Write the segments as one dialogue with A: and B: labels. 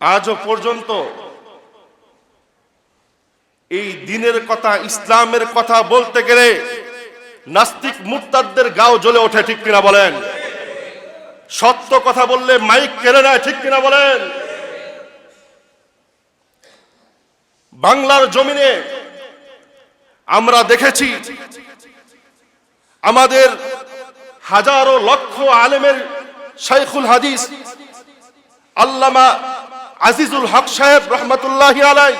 A: আজও পর্যন্ত এই দিনের কথা, ইসলামের কথা বলতে গেলে নাস্তিক মুরতাদদের গাও জ্বলে ওঠে, ঠিক কিনা বলেন? সত্য কথা বললে মাইক কেড়ে নেয়, ঠিক কিনা বলেন? বাংলার জমিনে আমরা দেখেছি আমাদের হাজারো লক্ষ আলেমের শাইখুল হাদিস, আল্লামা আজিজুল হক সাহেব রহমতুল্লাহ আলাই।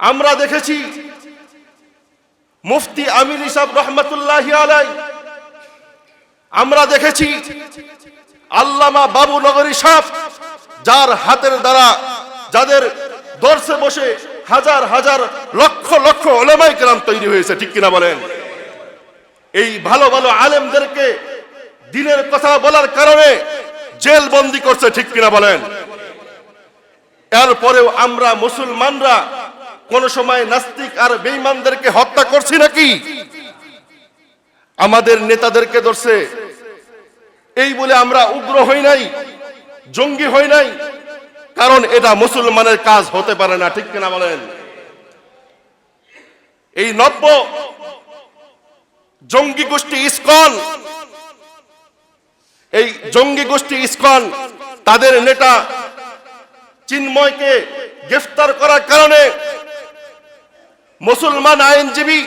A: আমরা দেখেছি মুফতি আমিন ইসাব রহমতুল্লাহ আলাই। আমরা দেখেছি আল্লামা বাবু নগরী সাহ যার হাতের দ্বারা যাদের দর্শে বসে হাজার হাজার লক্ষ লক্ষ ওলামাই কেরাম তৈরি হয়েছে, ঠিক কিনা বলেন? এই ভালো ভালো আলেমদেরকে দিনের কথা বলার কারণে জেল বন্দি করছে, ঠিক কিনা বলেন? এরপরেও আমরা মুসলমানরা কোন সময় নাস্তিক আর বেঈমানদেরকে হত্যা করছি নাকি? আমাদের নেতাদেরকে ধরছে। এই বলে আমরা উগ্র হই নাই, জঙ্গি হই নাই, কারণ এটা মুসলমানের কাজ হতে পারে না, ঠিক কিনা বলেন? এই নব্য জঙ্গি গোষ্ঠী ইসকন এই জঙ্গি গোষ্ঠী ইসকন, তাদের নেতা চিন্ময়কে গ্রেফতার করার কারণে মুসলমান আইনজীবী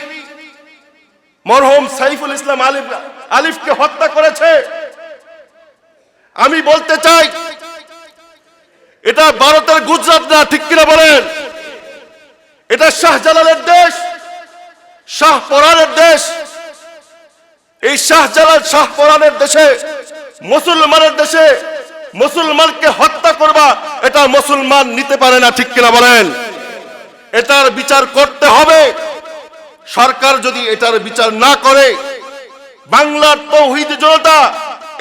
A: মরহম সাইফুল ইসলাম আলিফ, আলিফকে হত্যা করেছে। আমি বলতে চাই, এটা ভারতের গুজরাট না, ঠিক কিনা বলেন? এটা শাহজালালের দেশ শাহ পরানের দেশ। এই শাহজালাল শাহ পরানের দেশে মুসলমানের দেশে মুসলমানকে হত্যা করবা, এটা মুসলমান নিতে পারে না, ঠিক কিনা বলেন? এটার বিচার করতে হবে। সরকার যদি এটার বিচার না করে, বাংলার তৌহিদ জনতা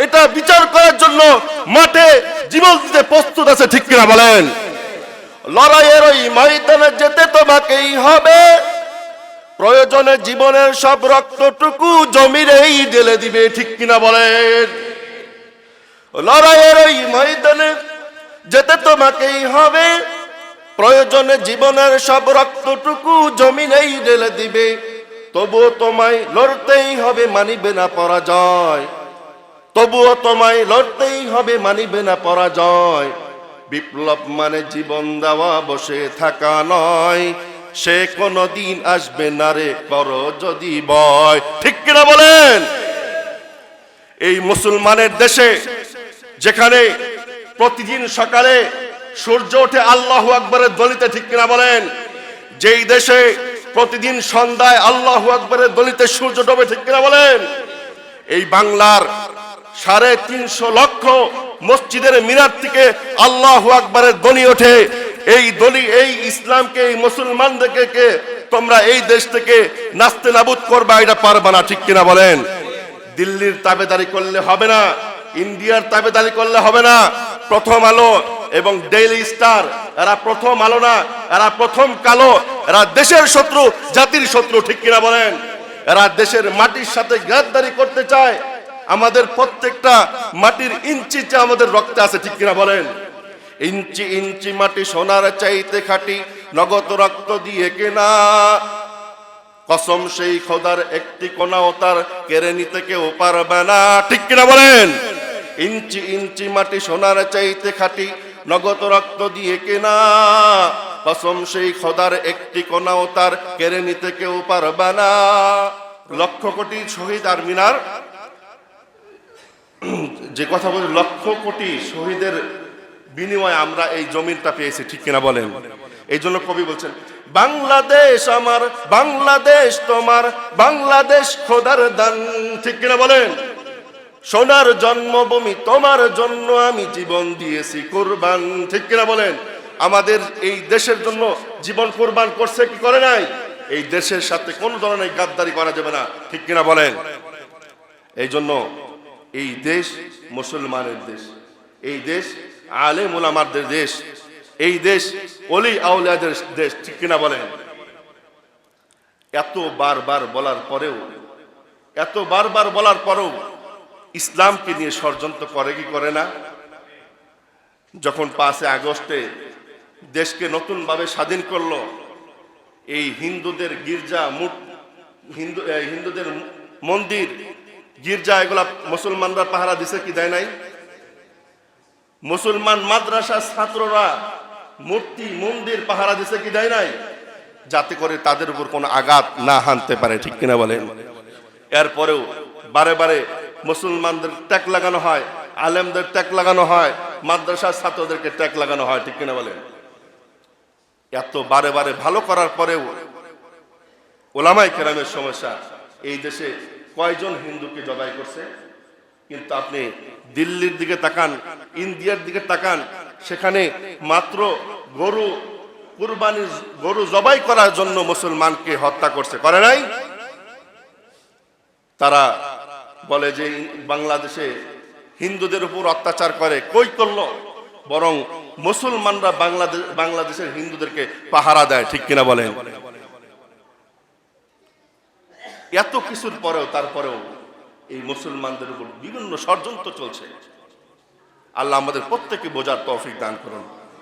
A: এটা বিচার করার জন্য মাঠে জীবন দিতে প্রস্তুত আছে, ঠিক কিনা বলেন? লড়াইয়ের ওই ময়দানে যেতে তোমাকেই হবে। প্রয়োজনে জীবনের সব রক্তটুকু জমিরেই ঢেলে দিবে, ঠিক কিনা বলেন? লড়াইয়ের ওই ময়দানে যেতে তোমাকেই হবে। প্রয়োজনে জীবনের সব রক্তটুকু জমিনেই ঢেলে দিবে। তবুও তোমায় লড়তেই হবে, মানিবে না পরাজয়। তবুও তোমায় লড়তেই হবে, মানিবে না পরাজয়। বিপ্লব মানে জীবন দেওয়া, বসে থাকা নয়। সে কোনো দিন আসবে না রে, করো যদি বয় ঠিক কিনা বলেন? এই মুসলমানের দেশে যেখানে প্রতিদিন সকালে সূর্য ওঠে আল্লাহ আকবরের দলিতে, ঠিক কিনা বলেন? যেই দেশে প্রতিদিন সন্ধ্যায় আল্লাহ আকবরের দলিতে সূর্য ডোবে, ঠিক কিনা বলেন? এই বাংলার সাড়ে তিনশো লক্ষ মসজিদের মিনার থেকে আল্লাহ আকবরের দলি ওঠে। এই দলি এই ইসলামকে, এই মুসলমানদেরকে, কে তোমরা এই দেশ থেকে নাস্তে নাবুদ করবা, এটা পারবা না, ঠিক কিনা বলেন? দিল্লির তাবেদারি করলে হবে না। ইন্ডিয়ার তাবেদারি করলে হবে না। প্রথম আলো এবং ডেইলি স্টার এরা প্রথম আলো না, এরা প্রথম কালো। এরা দেশের শত্রু, জাতির শত্রু, ঠিক কিনা বলেন? এরা দেশের মাটির সাথে গ্রেফতারি করতে চায়। আমাদের প্রত্যেকটা মাটির ইঞ্চি চা আমাদের রক্তে আছে, ঠিক কিনা বলেন? ইঞ্চি ইঞ্চি মাটি সোনার চাইতে খাটি, নগদ রক্ত দিয়ে কেনা। কসম সেই খোদার একটি কোনাও তার কেড়ে নিতে কেউ পারবে না, ঠিক কিনা বলেন? ইঞ্চি ইঞ্চি মাটি সোনার চাইতে খাটি, নগদ রক্ত দিয়ে কেনা। কসম সেই খোদার একটি কোনাও তার কেড়ে নিতে কেউ পারবে না। লক্ষ কোটি শহীদ আর মিনার। যে কথা বলি, লক্ষ কোটি শহীদের বিনিময়ে আমরা এই জমিনটা পেয়েছি, ঠিক কিনা বলেন? এই জন্য কবি বলছেন, বাংলাদেশ আমার, বাংলাদেশ তোমার, বাংলাদেশ খোদার দান। ঠিক কিনা বলেন? সোনার জন্মভূমি, তোমার জন্য আমি জীবন দিয়েছি, কোরবান। ঠিক কিনা বলেন? আমাদের এই দেশের জন্য জীবন কোরবান করছে কি করে নাই? এই দেশের সাথে কোন ধরনের গাদ্দারি করা যাবে না। ঠিক কিনা বলেন? এই জন্য এই দেশ মুসলমানের দেশ, এই দেশ আলেম ওলামাদের দেশ, এই দেশ অলি আউলিয়াদের দেশ। ঠিক কিনা বলেন? এত বারবার বলার পরেও, এত বারবার বলার পরেও ইসলামকে নিয়ে ষড়যন্ত্র করে কি করে না? যখন পাঁচে আগস্টে দেশকে নতুনভাবে স্বাধীন করল, এই হিন্দুদের গির্জা মুট হিন্দু হিন্দুদের মন্দির, গির্জা, এগুলা মুসলমানরা পাহারা দিছে কি দেয় নাই? মুসলমান মাদ্রাসা ছাত্ররা মূর্তি, মন্দির পাহারা দিছে কি দেয় নাই? যাতে করে তাদের উপর কোনো আঘাত না হানতে পারে, ঠিক কিনা বলেন? এরপরেও বারে বারে মুসলমানদের ট্যাক লাগানো হয়, আলেমদের ট্যাক লাগানো হয়, মাদ্রাসার ছাত্রদেরকে ট্যাক লাগানো হয়, ঠিক কিনা বলেন? এত বারে বারে ভালো করার পরেও ওলামাই কেরামের সমস্যা, এই দেশে কয়জন হিন্দুকে জবাই করছে? কিন্তু আপনি দিল্লির দিকে তাকান, ইন্ডিয়ার দিকে তাকান, সেখানে মাত্র গরু, কুরবানির গরু জবাই করার জন্য মুসলমানকে হত্যা করছে, করে নাই? তারা বলে যে বাংলাদেশে হিন্দুদের উপর অত্যাচার করে, কই করল? বরং মুসলমানরা বাংলাদেশ বাংলাদেশের হিন্দুদেরকে পাহারা দেয়, ঠিক কিনা বলেন? এত কিছুর পরেও, তারপরেও এই মুসলমানদের উপর বিভিন্ন ষড়যন্ত্র চলছে। আল্লাহ আমাদের প্রত্যেকে বোঝার তৌফিক দান করুন।